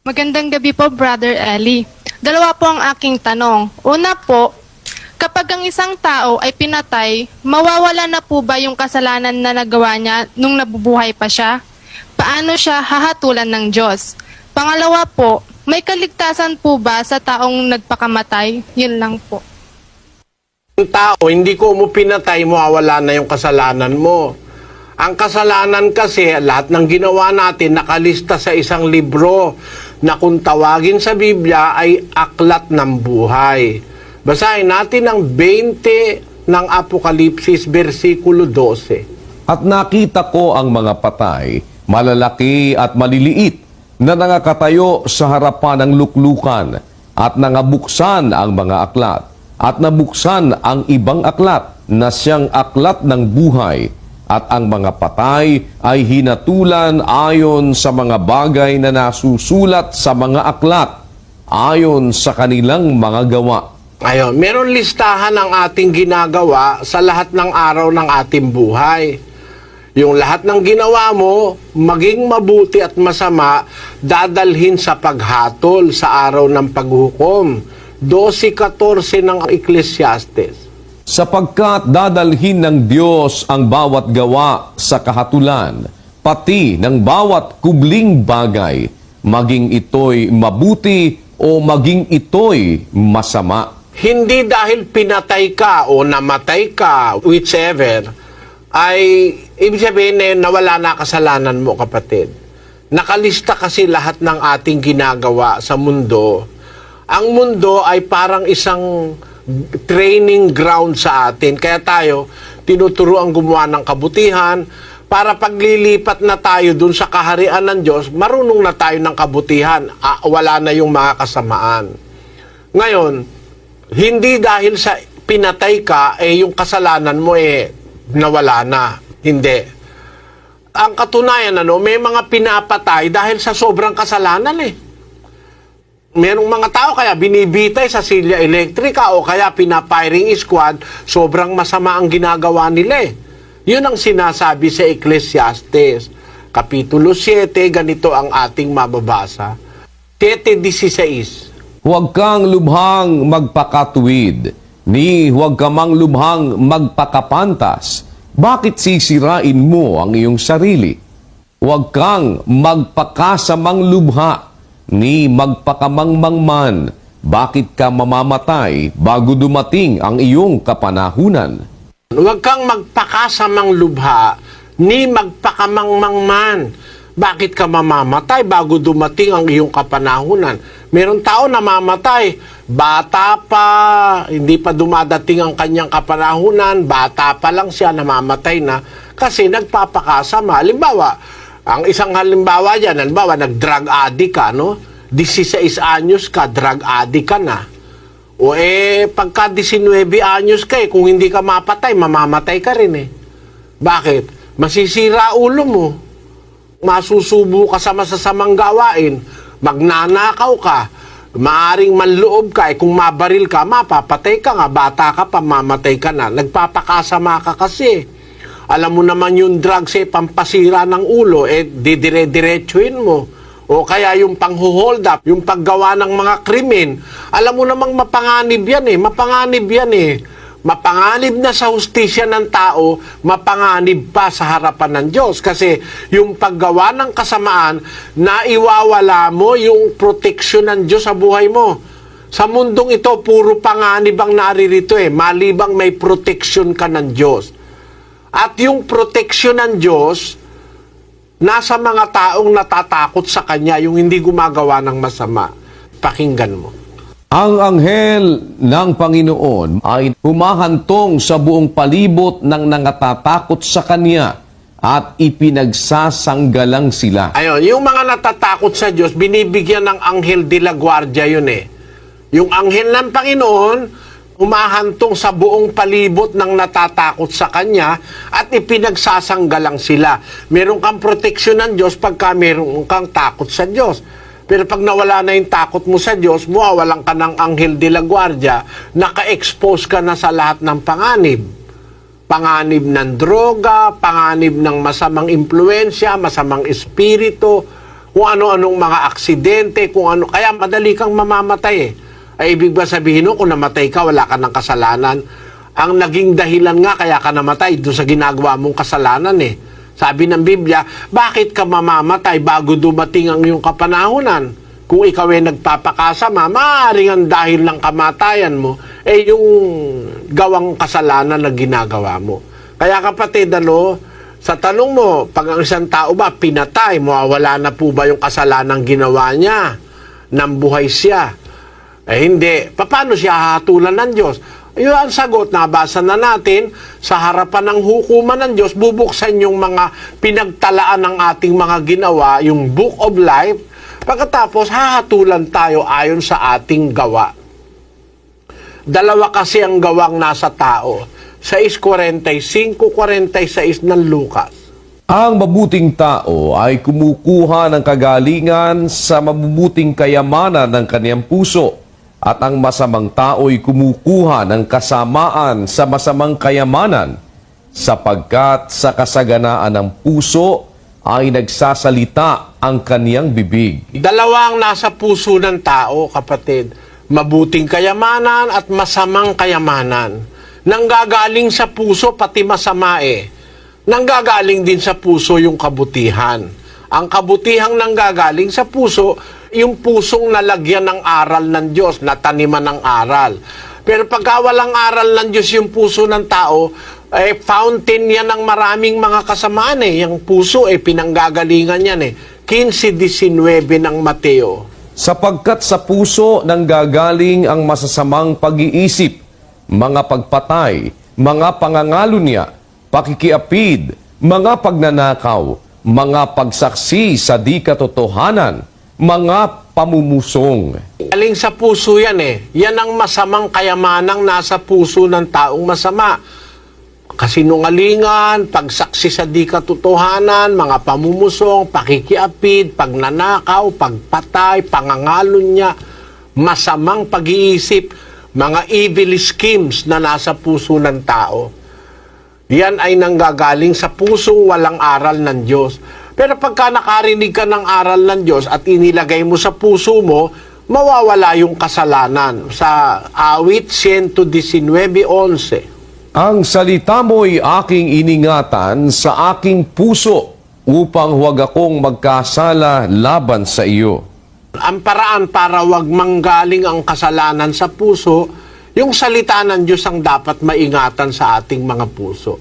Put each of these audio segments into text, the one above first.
Magandang gabi po, Brother Eli. Dalawa po ang aking tanong. Una po, kapag ang isang tao ay pinatay, mawawala na po ba yung kasalanan na nagawa niya nung nabubuhay pa siya? Paano siya hahatulan ng Diyos? Pangalawa po, may kaligtasan po ba sa taong nagpakamatay? Yun lang po. Ang tao, hindi ko mo pinatay, mawawala na yung kasalanan mo. Ang kasalanan kasi, lahat ng ginawa natin nakalista sa isang libro na kung tawagin sa Biblia ay aklat ng buhay. Basahin natin ang 20 ng Apokalipsis, versikulo 12. At nakita ko ang mga patay, malalaki at maliliit, na nangakatayo sa harapan ng luklukan, at nangabuksan ang mga aklat, at nabuksan ang ibang aklat na siyang aklat ng buhay, at ang mga patay ay hinatulan ayon sa mga bagay na nasusulat sa mga aklat, ayon sa kanilang mga gawa. Ayun, meron listahan ng ating ginagawa sa lahat ng araw ng ating buhay. Yung lahat ng ginawa mo, maging mabuti at masama, dadalhin sa paghatol sa araw ng paghukom. 12.14 ng Ecclesiastes. Sapagkat dadalhin ng Diyos ang bawat gawa sa kahatulan, pati ng bawat kubling bagay, maging ito'y mabuti o maging ito'y masama. Hindi dahil pinatay ka o namatay ka, whichever, ay ibig sabihin na nawala na kasalanan mo, kapatid. Nakalista kasi lahat ng ating ginagawa sa mundo. Ang mundo ay parang isang training ground sa atin. Kaya tayo, tinuturo ang gumawa ng kabutihan para paglilipat na tayo dun sa kaharian ng Diyos, marunong na tayo ng kabutihan. Ah, wala na yung mga kasamaan. Ngayon, hindi dahil sa pinatay ka, eh yung kasalanan mo eh nawala na. Hindi. Ang katunayan, ano, may mga pinapatay dahil sa sobrang kasalanan eh. Merong mga tao kaya binibitay sa silya elektrika o kaya pinapiring squad, sobrang masama ang ginagawa nila eh. Yun ang sinasabi sa Ecclesiastes. Kapitulo 7, ganito ang ating mababasa. 7.16 Huwag kang lubhang magpakatuwid, ni huwag ka mang lubhang magpakapantas. Bakit sisirain mo ang iyong sarili? Huwag kang magpakasamang lubha, ni magpakamangmangman. Bakit ka mamamatay bago dumating ang iyong kapanahunan? Huwag kang magpakasamang lubha, ni magpakamangmangman. Bakit ka mamamatay bago dumating ang iyong kapanahunan? Meron tao na mamatay, bata pa, hindi pa dumadating ang kanyang kapanahunan, bata pa lang siya namamatay na kasi nagpapakasama. Halimbawa, ang isang halimbawa dyan, halimbawa, nag-drug addict ka, no? 16 anyos ka, drug addict ka na. O eh, pagka 19 anyos ka eh, kung hindi ka mapatay, mamamatay ka rin eh. Bakit? Masisira ulo mo. Masusubo ka sa masasamang gawain. Magnanakaw ka. Maaring manloob ka. Eh, kung mabaril ka, mapapatay ka nga. Bata ka pa, mamatay ka na. Nagpapakasama ka kasi. Alam mo naman yung drugs eh, pampasira ng ulo. Eh, didire-diretsuin mo. O kaya yung panghuhold up, yung paggawa ng mga krimen. Alam mo namang mapanganib yan eh. Mapanganib yan eh. Mapanganib na sa hustisya ng tao, mapanganib pa sa harapan ng Diyos. Kasi yung paggawa ng kasamaan, naiwawala mo yung proteksyon ng Diyos sa buhay mo. Sa mundong ito, puro panganib ang naririto eh. Malibang may proteksyon ka ng Diyos. At yung proteksyon ng Diyos, nasa mga taong natatakot sa Kanya, yung hindi gumagawa ng masama. Pakinggan mo. Ang anghel ng Panginoon ay humahantong sa buong palibot ng nangatatakot sa Kanya at ipinagsasanggalang sila. Ayun, yung mga natatakot sa Diyos, binibigyan ng anghel de la guardia yun eh. Yung anghel ng Panginoon, umahantong sa buong palibot ng natatakot sa Kanya at ipinagsasanggalang sila. Meron kang proteksyon ng Diyos pagka meron kang takot sa Diyos. Pero pag nawala na yung takot mo sa Diyos, mawawalan ka ng anghel de la guardia, naka-expose ka na sa lahat ng panganib panganib ng droga, panganib ng masamang impluensya, masamang espiritu, kung ano-anong mga aksidente, kung ano, kaya madali kang mamamatay eh. Ay ibig ba sabihin nun, kung namatay ka, wala ka ng kasalanan. Ang naging dahilan nga kaya ka namatay doon sa ginagawa mong kasalanan eh. Sabi ng Biblia, bakit ka mamamatay bago dumating ang iyong kapanahunan? Kung ikaw ay nagpapakasama, maaaring ang dahil ng kamatayan mo, eh yung gawang kasalanan na ginagawa mo. Kaya kapatid, ano, sa tanong mo, pag ang isang tao ba pinatay, mawawala na po ba yung kasalanan ginawa niya? Nambuhay siya. Eh hindi. Paano siya hahatulan ng Diyos? Yun ang sagot, nabasa na natin, sa harapan ng hukuman ng Diyos, bubuksan yung mga pinagtalaan ng ating mga ginawa, yung Book of Life, pagkatapos hahatulan tayo ayon sa ating gawa. Dalawa kasi ang gawang nasa tao. 6.45-46 ng Lucas. Ang mabuting tao ay kumukuha ng kagalingan sa mabubuting kayamanan ng kaniyang puso at ang masamang tao ay kumukuha ng kasamaan sa masamang kayamanan sapagkat sa kasaganaan ng puso ay nagsasalita ang kaniyang bibig. Dalawang nasa puso ng tao, kapatid. Mabuting kayamanan at masamang kayamanan. Nanggagaling sa puso, pati masama eh. Nanggagaling din sa puso yung kabutihan. Ang kabutihang nanggagaling sa puso, yung pusong nalagyan ng aral ng Diyos, nataniman ng aral. Pero pagka walang aral ng Diyos yung puso ng tao, eh, fountain yan ng maraming mga kasamaan eh. Yung puso eh, pinanggagalingan yan eh. 15-19 ng Mateo. Sapagkat sa puso nang gagaling ang masasamang pag-iisip, mga pagpatay, mga pangangalunya, pakikiapid, mga pagnanakaw, mga pagsaksi sa di katotohanan, mga pamumusong. Galing sa puso yan eh. Yan ang masamang kayamanang nasa puso ng taong masama. Kasinungalingan, pagsaksi sa di katotohanan, mga pamumusong, pakikiapid, pagnanakaw, pagpatay, pangangalon niya, masamang pag-iisip, mga evil schemes na nasa puso ng tao. Yan ay nanggagaling sa pusong walang aral ng Diyos. Pero pagka nakarinig ka ng aral ng Diyos at inilagay mo sa puso mo, mawawala yung kasalanan. Sa awit 119.11. Ang salita mo'y aking iningatan sa aking puso upang huwag akong magkasala laban sa iyo. Ang paraan para wag manggaling ang kasalanan sa puso, yung salita ng Diyos ang dapat maingatan sa ating mga puso.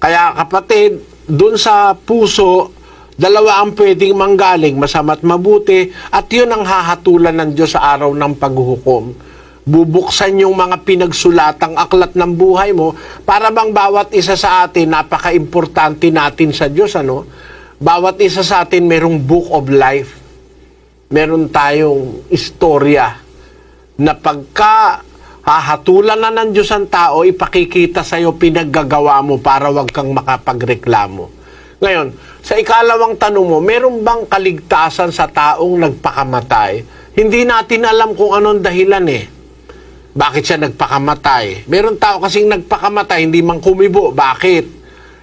Kaya kapatid, dun sa puso, dalawa ang pwedeng manggaling, masama't mabuti, at yun ang hahatulan ng Diyos sa araw ng paghuhukom. Bubuksan yung mga pinagsulatang aklat ng buhay mo para bang bawat isa sa atin, napaka-importante natin sa Diyos, ano? Bawat isa sa atin merong book of life meron tayong istorya na pagka hahatulan na ng Diyos ang tao, ipakikita sa iyo pinaggagawa mo para wag kang makapagreklamo. Ngayon, sa ikalawang tanong mo, meron bang kaligtasan sa taong nagpakamatay? Hindi natin alam kung anong dahilan eh. Bakit siya nagpakamatay? Meron tao kasing nagpakamatay, hindi man kumibo. Bakit?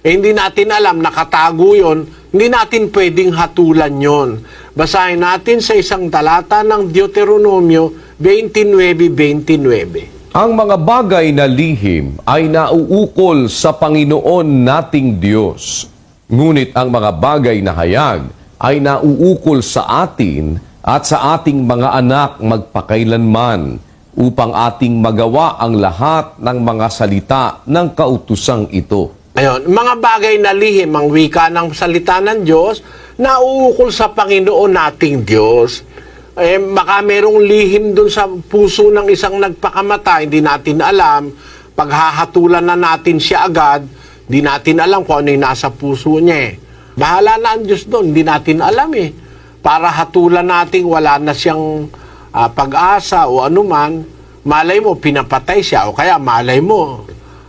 Eh, hindi natin alam, nakatago yon. Hindi natin pwedeng hatulan yon. Basahin natin sa isang talata ng Deuteronomio 29.29. Ang mga bagay na lihim ay nauukol sa Panginoon nating Diyos. Ngunit ang mga bagay na hayag ay nauukol sa atin at sa ating mga anak magpakailanman upang ating magawa ang lahat ng mga salita ng kautusang ito. Ayun, mga bagay na lihim, ang wika ng salita ng Diyos, nauukol sa Panginoon nating Diyos. Eh, baka merong lihim dun sa puso ng isang nagpakamatay, hindi natin alam. Paghahatulan na natin siya agad, hindi natin alam kung ano yung nasa puso niya eh. Bahala na ang Diyos doon, hindi natin alam eh. Para hatulan natin wala na siyang ah, pag-asa o anuman, malay mo, pinapatay siya o kaya malay mo,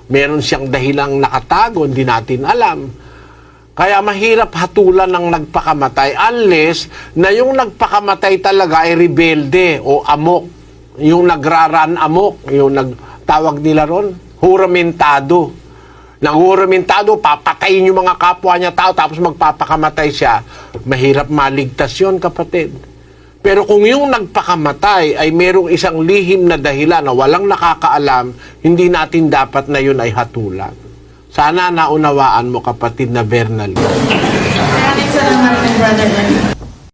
meron siyang dahilang nakatago, hindi natin alam. Kaya mahirap hatulan ng nagpakamatay unless na yung nagpakamatay talaga ay rebelde o amok. Yung nagraran amok, yung nagtawag nila ron, huramentado. Nangurumentado, papatayin yung mga kapwa niya tao, tapos magpapakamatay siya, mahirap maligtas yun, kapatid. Pero kung yung nagpakamatay ay merong isang lihim na dahilan na walang nakakaalam, hindi natin dapat na yun ay hatulan. Sana naunawaan mo, kapatid na Bernal. Maraming salamat, Brother.